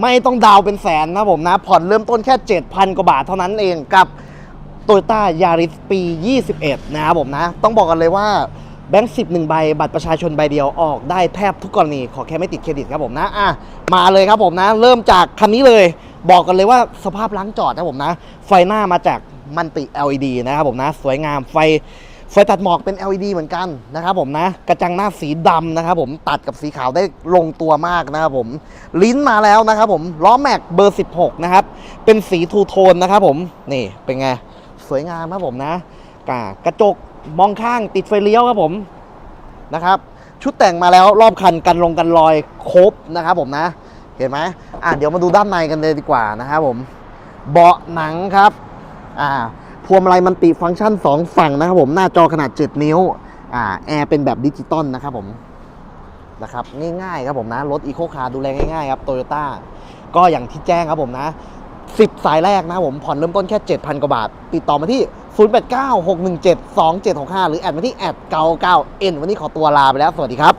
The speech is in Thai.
ไม่ต้องดาวเป็นแสนนะผมนะ ผ่อนเริ่มต้นแค่ 7,000 กว่าบาทเท่านั้นเองกับโตโยต้ายาริสปี 21 นะครับผมนะ ต้องบอกกันเลยว่าแบงค์สิบหนึ่งใบ บัตรประชาชนใบเดียวออกได้แทบทุกกรณี ขอแค่ไม่ติดเครดิตครับผมนะอะมาเลยครับผมนะ เริ่มจากคันนี้เลย บอกกันเลยว่าสภาพล้างจอดนะผมนะ ไฟหน้ามาจากมันติ LED นะครับผมนะ สวยงามไฟ ไฟตัดหมอกเป็น LED เหมือนกันนะครับผมนะ กระจังหน้าสีดำนะครับผมตัดกับสีขาวได้ลงตัวมากนะครับผมลิ้นมาแล้วนะครับผมล้อแม็กเบอร์ 16 นะครับ เป็นสีทูโทนนะครับผมนี่เป็นไง สวยงามครับผมนะกากระจกมองข้างติดไฟเลี้ยวครับผมนะครับ ชุดแต่งมาแล้วรอบคันกันลงกันรอยครบนะครับผมนะ เห็นไหมอะเดี๋ยวมาดูด้านในกันเลยดีกว่านะครับผม เบาะหนังครับอ่า พวงมาลัยมันติฟังก์ชัน 2 ฝั่งนะครับผมหน้าจอขนาด 7 นิ้วอ่าแอร์เป็นแบบดิจิตอลนะครับผมนะครับง่ายๆครับผมนะ รถอีโคคาร์ดูแลง่ายๆครับโตโยต้าก็อย่างที่แจ้งครับผมนะ 10 สายแรกนะครับผมผ่อนเริ่มต้นแค่ 7,000 กว่าบาท ติดต่อมาที่ 0896172765 หรือแอดมาที่แอด99 n วันนี้ขอตัวลาไปแล้ว สวัสดีครับ